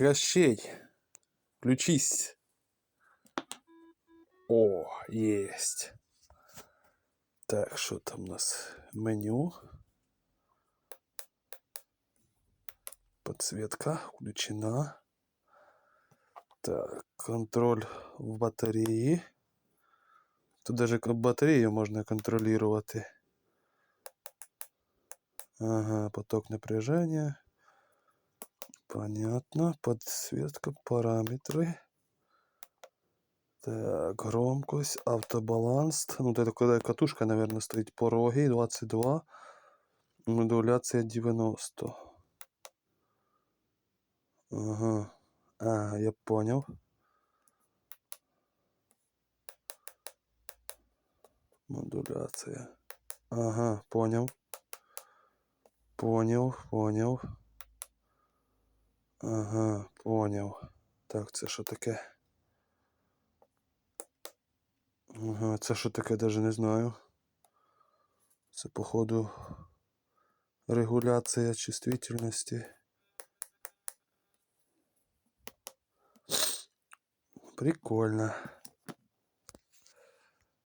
Кощей, включись. О, есть. Так, що там у нас? Меню. Подсветка включена. Так, контроль в батареї. Тут даже батарею можна контролювати. Ага, поток напряжения. Понятно. Подсветка, параметры. Так, громкость, автобаланс. Ну, это когда катушка, наверное, стоит. Пороги 22. Модуляция 90. Ага. А, я понял. Модуляция. Ага, понял. Понял, понял. Ага, понял. Так, це що таке? Ага, це що таке, даже не знаю. Це, походу, регуляція чувствительності. Прикольно.